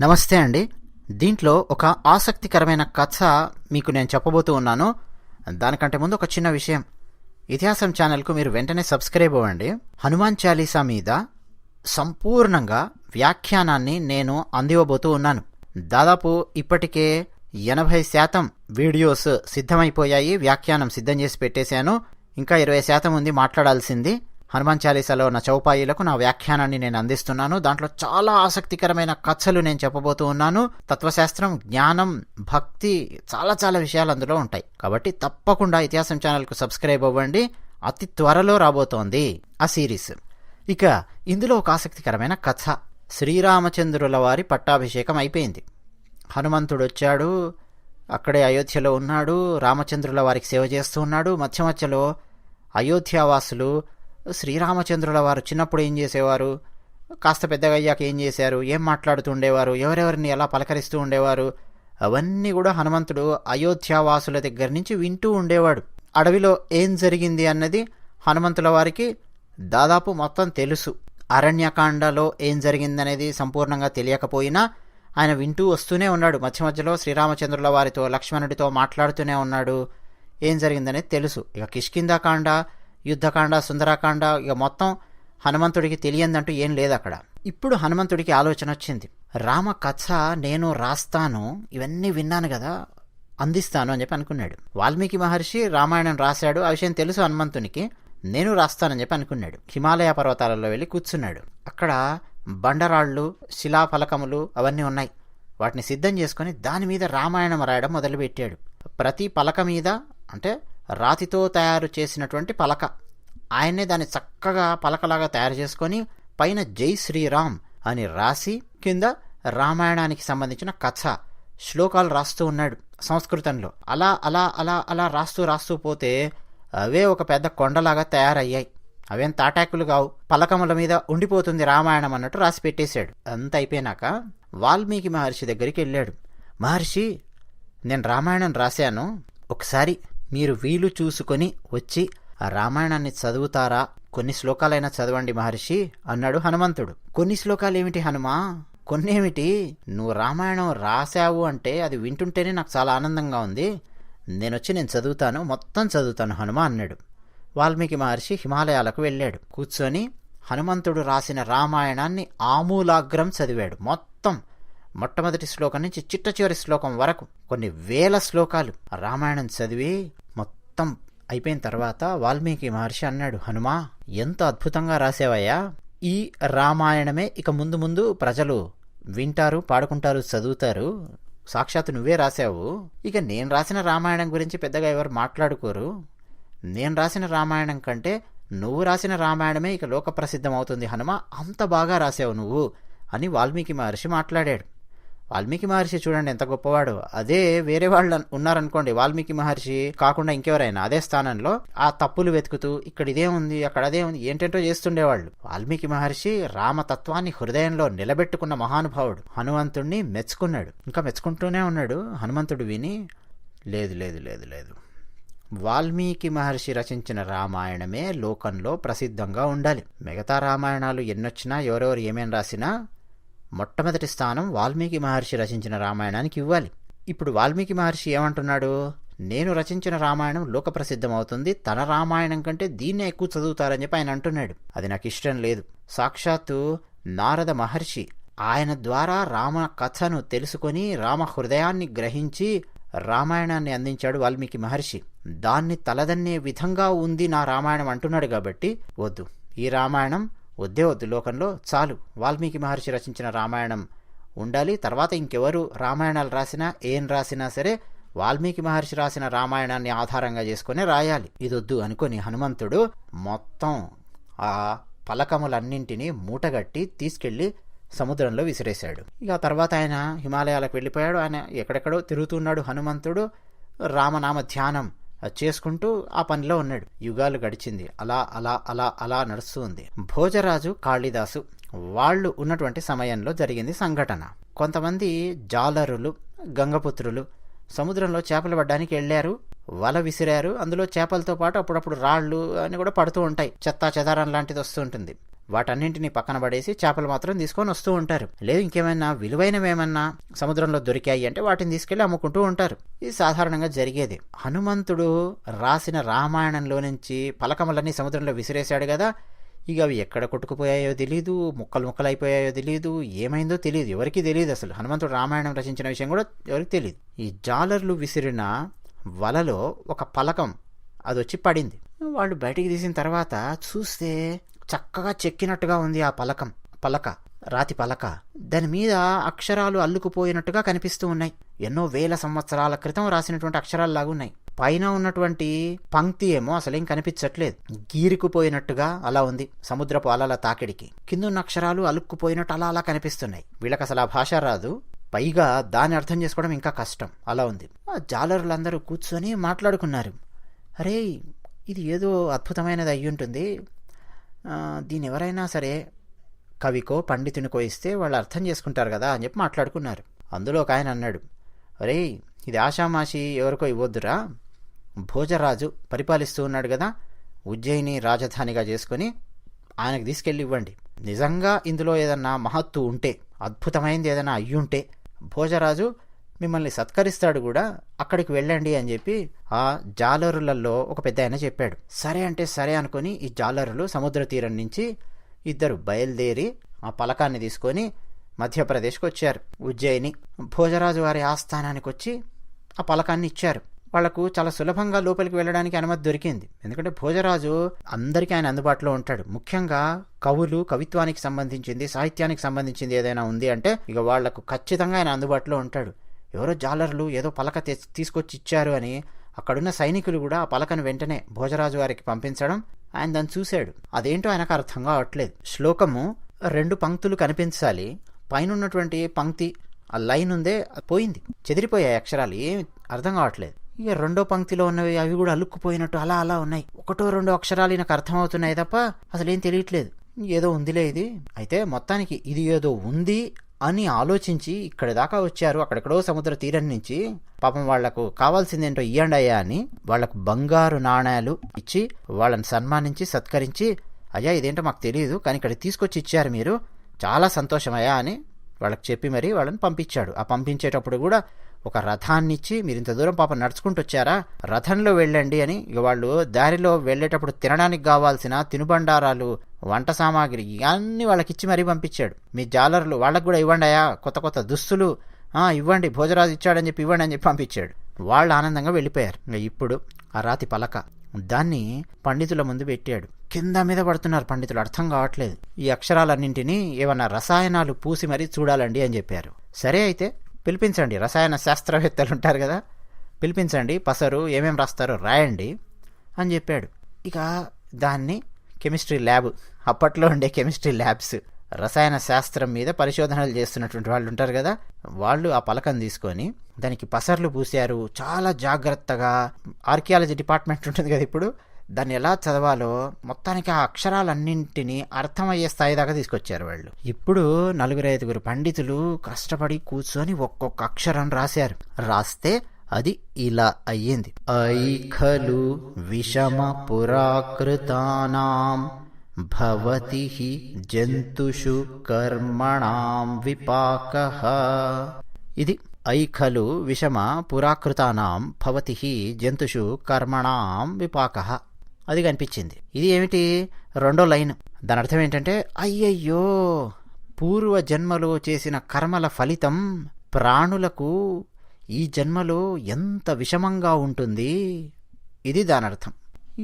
నమస్తే అండి. దీంట్లో ఒక ఆసక్తికరమైన కథ మీకు నేను చెప్పబోతూ ఉన్నాను. దానికంటే ముందు ఒక చిన్న విషయం. ఇతిహాసం ఛానల్కు మీరు వెంటనే సబ్స్క్రైబ్ అవ్వండి. హనుమాన్ చాలీసా మీద సంపూర్ణంగా వ్యాఖ్యానాన్ని నేను అందివ్వబోతూ ఉన్నాను. దాదాపు ఇప్పటికే ఎనభై శాతం వీడియోస్ సిద్ధమైపోయాయి. వ్యాఖ్యానం సిద్ధం చేసి పెట్టేశాను. ఇంకా ఇరవై శాతం ఉంది మాట్లాడాల్సింది. హనుమాన్ చాలీసాలో నా చౌపాయిలకు నా వ్యాఖ్యానాన్ని నేను అందిస్తున్నాను. దాంట్లో చాలా ఆసక్తికరమైన కథలు నేను చెప్పబోతూ ఉన్నాను. తత్వశాస్త్రం జ్ఞానం భక్తి చాలా చాలా విషయాలు అందులో ఉంటాయి. కాబట్టి తప్పకుండా ఇతిహాసం ఛానల్కు సబ్స్క్రైబ్ అవ్వండి. అతి త్వరలో రాబోతోంది ఆ సిరీస్. ఇక ఇందులో ఒక ఆసక్తికరమైన కథ. శ్రీరామచంద్రుల వారి పట్టాభిషేకం అయిపోయింది. హనుమంతుడు వచ్చాడు. అక్కడే అయోధ్యలో ఉన్నాడు. రామచంద్రుల వారికి సేవ చేస్తూ ఉన్నాడు. మధ్య మధ్యలో అయోధ్యావాసులు శ్రీరామచంద్రుల వారు చిన్నప్పుడు ఏం చేసేవారు? కాస్త పెద్దగా అయ్యాక ఏం చేశారు? ఏం మాట్లాడుతూ ఉండేవారు? ఎవరెవరిని ఎలా పలకరిస్తూ ఉండేవారు? అవన్నీ కూడా హనుమంతుడు అయోధ్యావాసుల దగ్గర నుంచి వింటూ ఉండేవాడు. అడవిలో ఏం జరిగింది అన్నది హనుమంతుల వారికి దాదాపు మొత్తం తెలుసు. అరణ్యకాండలో ఏం జరిగిందనేది సంపూర్ణంగా తెలియకపోయినా ఆయన వింటూ వస్తూనే ఉన్నాడు. మధ్య మధ్యలో శ్రీరామచంద్రుల వారితో లక్ష్మణుడితో మాట్లాడుతూనే ఉన్నాడు. ఏం జరిగిందనేది తెలుసు. ఇక కిష్కిందాకాండ యుద్ధకాండ సుందరాకాండ ఇక మొత్తం హనుమంతుడికి తెలియందంటూ ఏం లేదు అక్కడ ఇప్పుడు హనుమంతుడికి ఆలోచన వచ్చింది. రామ కథ నేను రాస్తాను ఇవన్నీ విన్నాను కదా అందిస్తాను అని చెప్పి అనుకున్నాడు. వాల్మీకి మహర్షి రామాయణం రాశాడు ఆ విషయం తెలుసు హనుమంతునికి నేను రాస్తానని చెప్పి అనుకున్నాడు. హిమాలయ పర్వతాలలో వెళ్ళి కూర్చున్నాడు. అక్కడ బండరాళ్ళు శిలాఫలకములు అవన్నీ ఉన్నాయి. వాటిని సిద్ధం చేసుకొని దాని మీద రామాయణం రాయడం మొదలుపెట్టాడు. ప్రతి పలక మీద అంటే రాతితో తయారు చేసినటువంటి పలక. ఆయనే దాన్ని చక్కగా పలకలాగా తయారు చేసుకొని పైన జై శ్రీరామ్ అని రాసి కింద రామాయణానికి సంబంధించిన కథ శ్లోకాలు రాస్తూ ఉన్నాడు సంస్కృతంలో. అలా అలా అలా అలా రాస్తూ రాస్తూ పోతే అవే ఒక పెద్ద కొండలాగా తయారయ్యాయి. అవేం తాటాకులు కావు. పలకముల మీద ఉండిపోతుంది రామాయణం అన్నట్టు రాసి పెట్టేశాడు. అంత అయిపోయినాక వాల్మీకి మహర్షి దగ్గరికి వెళ్ళాడు. మహర్షి నేను రామాయణం రాశాను. ఒకసారి మీరు వీలు చూసుకొని వచ్చి ఆ రామాయణాన్ని చదువుతారా? కొన్ని శ్లోకాలైనా చదవండి మహర్షి అన్నాడు హనుమంతుడు. కొన్ని శ్లోకాలు ఏమిటి హనుమా? కొన్నేమిటి? నువ్వు రామాయణం రాశావు అంటే అది వింటుంటేనే నాకు చాలా ఆనందంగా ఉంది. నేనొచ్చి నేను చదువుతాను మొత్తం చదువుతాను హనుమ అన్నాడు. వాల్మీకి మహర్షి హిమాలయాలకు వెళ్ళాడు. కూర్చొని హనుమంతుడు రాసిన రామాయణాన్ని ఆమూలాగ్రం చదివాడు. మొత్తం మొట్టమొదటి శ్లోకం నుంచి చిట్ట చివరి శ్లోకం వరకు కొన్ని వేల శ్లోకాలు రామాయణం చదివి మొత్తం అయిపోయిన తర్వాత వాల్మీకి మహర్షి అన్నాడు హనుమా ఎంత అద్భుతంగా రాసేవయ్యా. ఈ రామాయణమే ఇక ముందు ముందు ప్రజలు వింటారు పాడుకుంటారు చదువుతారు. సాక్షాత్తు నువ్వే రాసావు. ఇక నేను రాసిన రామాయణం గురించి పెద్దగా ఎవరు మాట్లాడుకోరు. నేను రాసిన రామాయణం కంటే నువ్వు రాసిన రామాయణమే ఇక లోక ప్రసిద్ధం అవుతుంది హనుమ. అంత బాగా రాసావు నువ్వు అని వాల్మీకి మహర్షి మాట్లాడాడు. వాల్మీకి మహర్షి చూడండి ఎంత గొప్పవాడు. అదే వేరే వాళ్ళు ఉన్నారనుకోండి వాల్మీకి మహర్షి కాకుండా ఇంకెవరైనా అదే స్థానంలో ఆ తప్పులు వెతుకుతూ ఇక్కడ ఇదే ఉంది అక్కడ అదే ఉంది ఏంటంటో చేస్తుండేవాళ్ళు. వాల్మీకి మహర్షి రామతత్వాన్ని హృదయంలో నిలబెట్టుకున్న మహానుభావుడు. హనుమంతుణ్ణి మెచ్చుకున్నాడు. ఇంకా మెచ్చుకుంటూనే ఉన్నాడు. హనుమంతుడు విని లేదు లేదు లేదు లేదు. వాల్మీకి మహర్షి రచించిన రామాయణమే లోకంలో ప్రసిద్ధంగా ఉండాలి. మిగతా రామాయణాలు ఎన్నొచ్చినా ఎవరెవరు ఏమేం రాసినా మొట్టమొదటి స్థానం వాల్మీకి మహర్షి రచించిన రామాయణానికి ఇవ్వాలి. ఇప్పుడు వాల్మీకి మహర్షి ఏమంటున్నాడు? నేను రచించిన రామాయణం లోక అవుతుంది తన రామాయణం కంటే దీన్నే ఎక్కువ చదువుతారని చెప్పి ఆయన అంటున్నాడు. అది నాకు ఇష్టం లేదు. సాక్షాత్తు నారద మహర్షి ఆయన ద్వారా రామ కథను తెలుసుకొని రామ హృదయాన్ని గ్రహించి రామాయణాన్ని అందించాడు వాల్మీకి మహర్షి. దాన్ని తలదన్నే విధంగా ఉంది నా రామాయణం అంటున్నాడు కాబట్టి వద్దు. ఈ రామాయణం వద్దే వద్దు లోకంలో చాలు. వాల్మీకి మహర్షి రచించిన రామాయణం ఉండాలి. తర్వాత ఇంకెవరు రామాయణాలు రాసినా ఏం రాసినా సరే వాల్మీకి మహర్షి రాసిన రామాయణాన్ని ఆధారంగా చేసుకుని రాయాలి. ఇదొద్దు అనుకుని హనుమంతుడు మొత్తం ఆ పలకములన్నింటినీ మూటగట్టి తీసుకెళ్ళి సముద్రంలో విసిరేశాడు. ఇక తర్వాత ఆయన హిమాలయాలకు వెళ్ళిపోయాడు. ఆయన ఎక్కడెక్కడో తిరుగుతున్నాడు హనుమంతుడు. రామనామ ధ్యానం చేసుకుంటూ ఆ పనిలో ఉన్నాడు. యుగాలు గడిచింది. అలా అలా అలా అలా నడుస్తూ ఉంది. భోజరాజు కాళిదాసు వాళ్ళు ఉన్నటువంటి సమయంలో జరిగింది సంఘటన. కొంతమంది జాలరులు గంగపుత్రులు సముద్రంలో చేపలు పడ్డానికి వెళ్ళారు. వల విసిరారు. అందులో చేపలతో పాటు అప్పుడప్పుడు రాళ్ళు అని కూడా పడుతూ ఉంటాయి. చెత్తా చెదారం లాంటిది వస్తూ ఉంటుంది. వాటన్నింటినీ పక్కన పడేసి చేపలు మాత్రం తీసుకొని వస్తూ ఉంటారు. లేదు ఇంకేమైనా విలువైనవేమన్నా సముద్రంలో దొరికాయి అంటే వాటిని తీసుకెళ్ళి అమ్ముకుంటూ ఉంటారు. ఇది సాధారణంగా జరిగేది. హనుమంతుడు రాసిన రామాయణంలో నుంచి పలకములన్నీ సముద్రంలో విసిరేశాడు కదా. ఇక అవి ఎక్కడ కొట్టుకుపోయాయో తెలియదు ముక్కలు ముక్కలు అయిపోయాయో తెలియదు ఏమైందో తెలియదు ఎవరికి తెలియదు అసలు. హనుమంతుడు రామాయణం రచించిన విషయం కూడా ఎవరికి తెలియదు ఈ జాలర్లు విసిరిన వలలో ఒక పలకం అది వచ్చి పడింది. వాళ్ళు బయటికి తీసిన తర్వాత చూస్తే చక్కగా చెక్కినట్టుగా ఉంది ఆ పలకం పలక రాతి పలక. దాని మీద అక్షరాలు అల్లుకుపోయినట్టుగా కనిపిస్తూ ఉన్నాయి. ఎన్నో వేల సంవత్సరాల క్రితం రాసినటువంటి అక్షరాలు ఉన్నాయి. పైన ఉన్నటువంటి పంక్తి ఏమో అసలేం కనిపించట్లేదు. గీరుకుపోయినట్టుగా అలా ఉంది సముద్రపు అలల తాకిడికి. కింద ఉన్న అక్షరాలు అలుక్కుపోయినట్టు అలా అలా కనిపిస్తున్నాయి. వీళ్ళకి అసలు ఆ భాష రాదు. పైగా దాన్ని అర్థం చేసుకోవడం ఇంకా కష్టం. అలా ఉంది. ఆ జాలరులందరూ కూర్చొని మాట్లాడుకున్నారు. అరే ఇది ఏదో అద్భుతమైనది అయ్యుంటుంది. దీన్ని ఎవరైనా సరే కవికో పండితునికో ఇస్తే వాళ్ళు అర్థం చేసుకుంటారు కదా అని చెప్పి మాట్లాడుకున్నారు. అందులో ఒక ఆయన అన్నాడు అరే ఇది ఆషామాషి ఎవరికో ఇవ్వద్దురా. భోజరాజు పరిపాలిస్తూ ఉన్నాడు కదా ఉజ్జయిని రాజధానిగా చేసుకొని ఆయనకు తీసుకెళ్ళి ఇవ్వండి. నిజంగా ఇందులో ఏదన్నా మహత్తు ఉంటే అద్భుతమైనది ఏదైనా అయ్యుంటే భోజరాజు మిమ్మల్ని సత్కరిస్తాడు కూడా అక్కడికి వెళ్ళండి అని చెప్పి ఆ జాలరులలో ఒక పెద్ద ఆయన చెప్పాడు. సరే అంటే సరే అనుకొని ఈ జాలరులు సముద్ర తీరం నుంచి ఇద్దరు బయలుదేరి ఆ పలకాన్ని తీసుకొని మధ్యప్రదేశ్కి వచ్చారు. ఉజ్జయిని భోజరాజు వారి ఆస్థానానికి వచ్చి ఆ పలకాన్ని ఇచ్చారు. వాళ్ళకు చాలా సులభంగా లోపలికి వెళ్ళడానికి అనుమతి దొరికింది. ఎందుకంటే భోజరాజు అందరికీ ఆయన అందుబాటులో ఉంటాడు. ముఖ్యంగా కవులు కవిత్వానికి సంబంధించింది సాహిత్యానికి సంబంధించింది ఏదైనా ఉంది అంటే ఇక వాళ్ళకు ఖచ్చితంగా ఆయన అందుబాటులో ఉంటాడు. ఎవరో జాలర్లు ఏదో పలక తె- తీసుకొచ్చి ఇచ్చారు అని అక్కడున్న సైనికులు కూడా ఆ పలకను వెంటనే భోజరాజు గారికి పంపించడం ఆయన దాన్ని చూశాడు. అదేంటో ఆయనకు అర్థం కావట్లేదు. శ్లోకము రెండు పంక్తులు కనిపించాలి. పైన ఉన్నటువంటి పంక్తి ఆ లైన్ ఉందే అది పోయింది. చెదిరిపోయాయి అక్షరాలు. ఏమి అర్థం కావట్లేదు. ఇక రెండో పంక్తిలో ఉన్నవి అవి కూడా అలుక్కుపోయినట్టు అలా అలా ఉన్నాయి. ఒకటో రెండో అక్షరాలు నాకు అర్థమవుతున్నాయి తప్ప అసలు ఏం తెలియట్లేదు. ఏదో ఉందిలే ఇది. అయితే మొత్తానికి ఇది ఏదో ఉంది అని ఆలోచించి ఇక్కడి దాకా వచ్చారు. అక్కడెక్కడో సముద్ర తీరం నుంచి పాపం వాళ్ళకు కావాల్సిందేంటో ఇయ్యండయ్యా అని వాళ్ళకు బంగారు నాణేలు ఇచ్చి వాళ్ళని సన్మానించి సత్కరించి అయ్యా ఇదేంటో మాకు తెలియదు కానీ ఇక్కడ తీసుకొచ్చి ఇచ్చారు మీరు. చాలా సంతోషమయ్యా అని వాళ్ళకి చెప్పి మరి వాళ్ళని పంపించాడు. ఆ పంపించేటప్పుడు కూడా ఒక రథాన్నిచ్చి మీరు ఇంత దూరం పాపం నడుచుకుంటూ వచ్చారా రథంలో వెళ్ళండి అని ఇక వాళ్ళు దారిలో వెళ్ళేటప్పుడు తినడానికి కావాల్సిన తినుబండారాలు వంట సామాగ్రి ఇవన్నీ వాళ్ళకి ఇచ్చి మరీ పంపించాడు. మీ జాలర్లు వాళ్ళకు కూడా ఇవ్వండియా? కొత్త కొత్త దుస్తులు? ఇవ్వండి భోజరాజు ఇచ్చాడని చెప్పి ఇవ్వండి అని చెప్పి పంపించాడు. వాళ్ళు ఆనందంగా వెళ్ళిపోయారు. ఇక ఇప్పుడు ఆ రాతి పలక దాన్ని పండితుల ముందు పెట్టాడు. కింద మీద పడుతున్నారు పండితులు అర్థం కావట్లేదు. ఈ అక్షరాలన్నింటినీ ఏమన్నా రసాయనాలు పూసి మరీ చూడాలండి అని చెప్పారు. సరే అయితే పిలిపించండి. రసాయన శాస్త్రవేత్తలు ఉంటారు కదా. పిలిపించండి పసరు ఏమేమి రాస్తారో రాయండి అని చెప్పాడు. ఇక దాన్ని కెమిస్ట్రీ ల్యాబ్ అప్పట్లో ఉండే కెమిస్ట్రీ ల్యాబ్స్ రసాయన శాస్త్రం మీద పరిశోధనలు చేస్తున్నటువంటి వాళ్ళు ఉంటారు కదా. వాళ్ళు ఆ పలకం తీసుకొని దానికి పసర్లు పూసారు చాలా జాగ్రత్తగా ఆర్కియాలజీ డిపార్ట్మెంట్ ఉంటుంది కదా ఇప్పుడు. దాన్ని ఎలా చదవాలో మొత్తానికి ఆ అక్షరాలన్నింటినీ అర్థమయ్యే స్థాయి దాకా తీసుకొచ్చారు వాళ్ళు. ఇప్పుడు నలుగురు ఐదుగురు పండితులు కష్టపడి కూర్చొని ఒక్కొక్క అక్షరం రాశారు. రాస్తే అది ఇలా అయ్యింది. ఐ ఖలు విషమ పురాకృతానాం భవతి జంతుషు కర్మణాం విపాక. ఇది ఐ ఖలు విషమ పురాకృతానాం భవతి జంతుషు కర్మణాం విపాక. అది కనిపించింది. ఇది ఏమిటి? రెండో లైన్. దాని అర్థం ఏంటంటే అయ్యయ్యో పూర్వ జన్మలో చేసిన కర్మల ఫలితం ప్రాణులకు ఈ జన్మలో ఎంత విషమంగా ఉంటుంది? ఇది దాని అర్థం.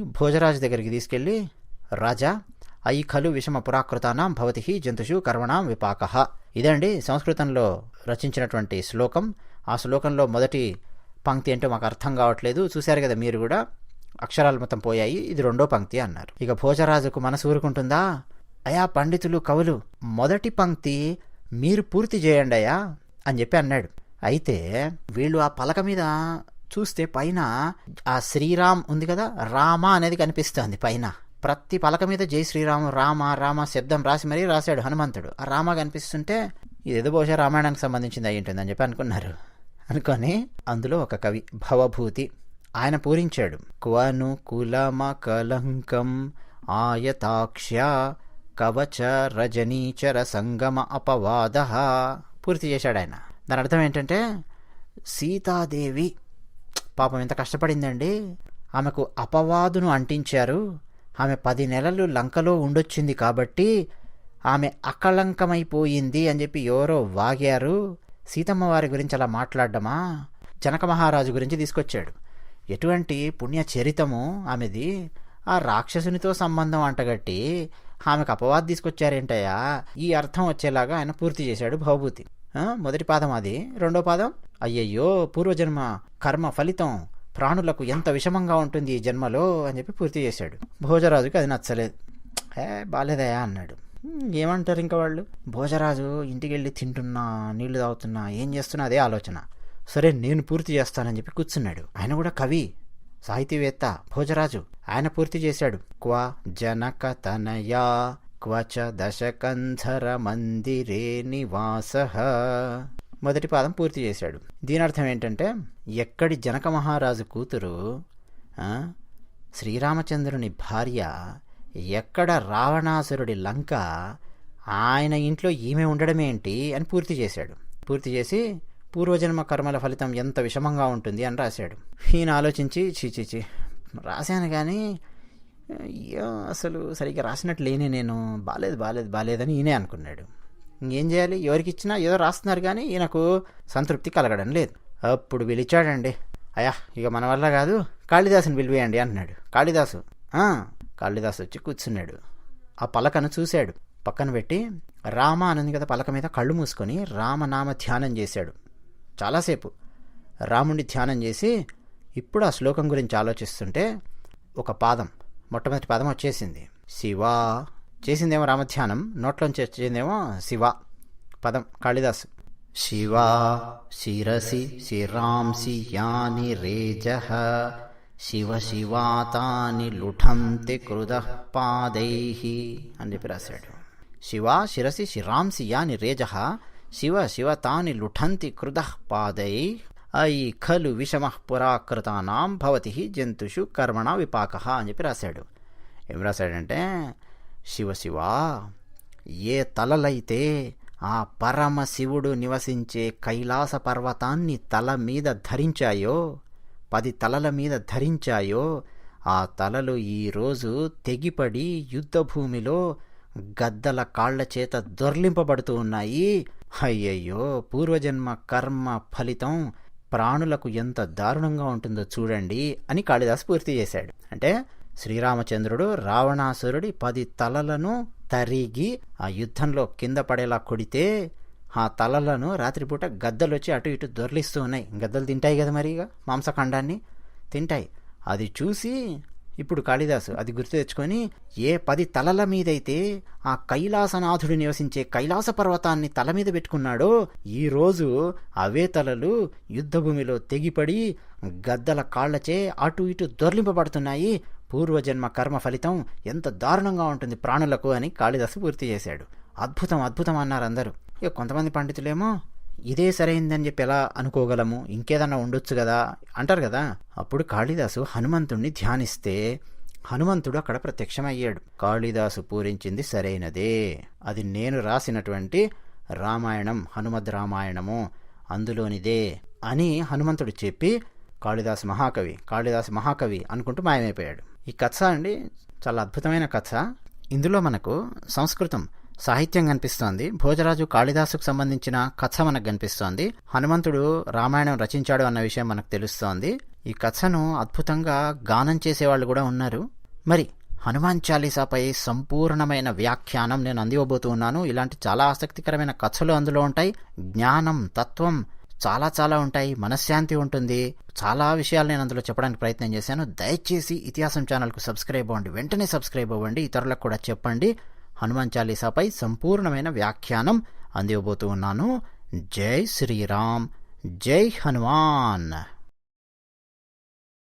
భోజరాజు దగ్గరికి తీసుకెళ్ళి రాజా అయి ఖలు విషమ పురాకృతానాం భవతి జంతుషు కర్మణాం విపాక. ఇదండి సంస్కృతంలో రచించినటువంటి శ్లోకం. ఆ శ్లోకంలో మొదటి పంక్తి ఏంటో మాకు అర్థం కావట్లేదు. చూశారు కదా మీరు కూడా. అక్షరాలు మొత్తం పోయాయి. ఇది రెండో పంక్తి అన్నారు. ఇక భోజరాజుకు మనసు ఊరుకుంటుందా? అయా పండితులు కవులు మొదటి పంక్తి మీరు పూర్తి చేయండి అయ్యా అని చెప్పి అన్నాడు. అయితే వీళ్ళు ఆ పలక మీద చూస్తే పైన ఆ శ్రీరామ్ ఉంది కదా రామ అనేది కనిపిస్తుంది పైన. ప్రతి పలక మీద జై శ్రీరామ్ రామ రామ శబ్దం రాసి మరీ రాశాడు హనుమంతుడు. ఆ రామ కనిపిస్తుంటే ఇదేదో బహుశా రామాయణానికి సంబంధించింది అయ్యి ఉంటుంది అని చెప్పి అనుకున్నారు. అనుకొని అందులో ఒక కవి భవభూతి ఆయన పూరించాడు. క్వను కులమ కలంకం ఆయతాక్ష్య కవచ రజనీచర సంగమ అపవాద పూర్తి చేశాడు ఆయన. దాని అర్థం ఏంటంటే సీతాదేవి పాపం ఎంత కష్టపడిందండి ఆమెకు అపవాదును అంటించారు. ఆమె పది నెలలు లంకలో ఉండొచ్చింది కాబట్టి ఆమె అకళంకమైపోయింది అని చెప్పి ఎవరో వాగారు. సీతమ్మ వారి గురించి అలా మాట్లాడడమా? జనక మహారాజు గురించి తీసుకొచ్చాడు. ఎటువంటి పుణ్య చరితము ఆమెది? ఆ రాక్షసునితో సంబంధం అంటగట్టి ఆమెకు అపవాదం తీసుకొచ్చారేంటయ్యా? ఈ అర్థం వచ్చేలాగా ఆయన పూర్తి చేశాడు భవభూతి. మొదటి పాదం అది. రెండో పాదం? అయ్యయ్యో పూర్వజన్మ కర్మ ఫలితం ప్రాణులకు ఎంత విషమంగా ఉంటుంది ఈ జన్మలో అని చెప్పి పూర్తి చేశాడు. భోజరాజుకి అది నచ్చలేదు. ఏ బాలేదయా అన్నాడు. ఏమంటారు ఇంకా వాళ్ళు? భోజరాజు ఇంటికి వెళ్ళి తింటున్నా నీళ్ళు తాగుతున్నా ఏం చేస్తున్నా అదే ఆలోచన. సరే నేను పూర్తి చేస్తానని చెప్పి కూర్చున్నాడు. ఆయన కూడా కవి సాహితీవేత్త భోజరాజు. ఆయన పూర్తి చేశాడు. క్వ జనక తనయా క్వచ దశకంధర మందిరే నివాస. మొదటి పాదం పూర్తి చేశాడు. దీని అర్థం ఏంటంటే ఎక్కడి జనక మహారాజు కూతురు శ్రీరామచంద్రుని భార్య ఎక్కడ రావణాసురుడి లంక ఆయన ఇంట్లో ఈమె ఉండడమేంటి అని పూర్తి చేశాడు. పూర్తి చేసి పూర్వజన్మ కర్మల ఫలితం ఎంత విషమంగా ఉంటుంది అని రాశాడు. ఈయన ఆలోచించి చీచీచి రాశాను కానీ అయ్యో అసలు సరిగ్గా రాసినట్టు లేనే నేను. బాలేదు బాలేదు బాలేదని ఈయనే అనుకున్నాడు. ఇంకేం చేయాలి? ఎవరికి ఇచ్చినా ఏదో రాస్తున్నారు కానీ ఈయనకు సంతృప్తి కలగడం లేదు. అప్పుడు పిలిచాడండి. అయ్యా ఇక మన వల్ల కాదు. కాళిదాసుని పిలివేయండి అంటున్నాడు కాళిదాసు కాళిదాసు వచ్చి కూర్చున్నాడు. ఆ పలకను చూశాడు. పక్కన పెట్టి రామ అనంది కదా పలక మీద కళ్ళు మూసుకొని రామనామ ధ్యానం చేశాడు. చాలాసేపు రాముడిని ధ్యానం చేసి ఇప్పుడు ఆ శ్లోకం గురించి ఆలోచిస్తుంటే ఒక పాదం మొట్టమొదటి పాదం వచ్చేసింది. శివ. చేసిందేమో రామధ్యానం నోట్లోంచి వచ్చిందేమో శివ పదం కాళిదాసు. శివ శిరసి శిరాంసి యాని రేజ శివ శివాతాని లుఠంతి కృద పాదై అని చెప్పి రాశాడు. శివ శిరసి శిరాంసి యాని రేజ శివ శివ తాని లుఠంతి కృదః పాదై ఐ ఖలు విషమ పురాకృతానాం భవతి జంతుషు కర్మణ విపాక అని చెప్పి రాశాడు. ఏం రాశాడంటే శివ శివ ఏ తలలైతే ఆ పరమ శివుడు నివసించే కైలాస పర్వతాన్ని తల మీద ధరించాయో పది తలల మీద ధరించాయో ఆ తలలు ఈరోజు తెగిపడి యుద్ధభూమిలో గద్దల కాళ్ళ చేత దొర్లింపబడుతూ ఉన్నాయి. అయ్యయ్యో పూర్వజన్మ కర్మ ఫలితం ప్రాణులకు ఎంత దారుణంగా ఉంటుందో చూడండి అని కాళిదాస్ పూర్తి చేశాడు. అంటే శ్రీరామచంద్రుడు రావణాసురుడి పది తలలను తరిగి ఆ యుద్ధంలో కింద పడేలా కొడితే ఆ తలలను రాత్రిపూట గద్దలు వచ్చి అటు ఇటు దొర్లిస్తూ ఉన్నాయి. గద్దలు తింటాయి కదా మరి ఇక మాంసఖండాన్ని తింటాయి. అది చూసి ఇప్పుడు కాళిదాసు అది గుర్తు తెచ్చుకొని ఏ పది తలల మీదైతే ఆ కైలాసనాథుడు నివసించే కైలాస పర్వతాన్ని తల మీద పెట్టుకున్నాడో ఈ రోజు అవే తలలు యుద్ధభూమిలో తెగిపడి గద్దల కాళ్ళచే అటు ఇటు దొర్లింపబడుతున్నాయి. పూర్వజన్మ కర్మ ఫలితం ఎంత దారుణంగా ఉంటుంది ప్రాణులకు అని కాళిదాసు పూర్తి చేశాడు. అద్భుతం అద్భుతం అన్నారు అందరూ. ఇక కొంతమంది పండితులేమో ఇదే సరైందని చెప్పి ఎలా అనుకోగలము? ఇంకేదన్నా ఉండొచ్చు కదా? అంటారు కదా. అప్పుడు కాళిదాసు హనుమంతుణ్ణి ధ్యానిస్తే హనుమంతుడు అక్కడ ప్రత్యక్షమయ్యాడు. కాళిదాసు పూరించింది సరైనదే. అది నేను రాసినటువంటి రామాయణం హనుమద్ రామాయణము అందులోనిదే అని హనుమంతుడు చెప్పి కాళిదాసు మహాకవి కాళిదాసు మహాకవి అనుకుంటూ మాయమైపోయాడు. ఈ కథ అండి చాలా అద్భుతమైన కథ. ఇందులో మనకు సంస్కృతం సాహిత్యం కనిపిస్తోంది. భోజరాజు కాళిదాసుకు సంబంధించిన కథ మనకు కనిపిస్తోంది. హనుమంతుడు రామాయణం రచించాడు అన్న విషయం మనకు తెలుస్తోంది. ఈ కథను అద్భుతంగా గానం చేసేవాళ్ళు కూడా ఉన్నారు. మరి హనుమాన్ చాలీసాపై సంపూర్ణమైన వ్యాఖ్యానం నేను అందివ్వబోతూ ఉన్నాను. ఇలాంటి చాలా ఆసక్తికరమైన కథలు అందులో ఉంటాయి. జ్ఞానం తత్వం చాలా చాలా ఉంటాయి. మనశ్శాంతి ఉంటుంది. చాలా విషయాలు నేను అందులో చెప్పడానికి ప్రయత్నం చేశాను. దయచేసి ఇతిహాసం ఛానల్కు సబ్స్క్రైబ్ అవ్వండి. వెంటనే సబ్స్క్రైబ్ అవ్వండి. ఇతరులకు కూడా చెప్పండి. హనుమాన్ చాలీసాపై సంపూర్ణమైన వ్యాఖ్యానం అందివబోతూ ఉన్నాను. జై శ్రీరామ్. జై హనుమాన్.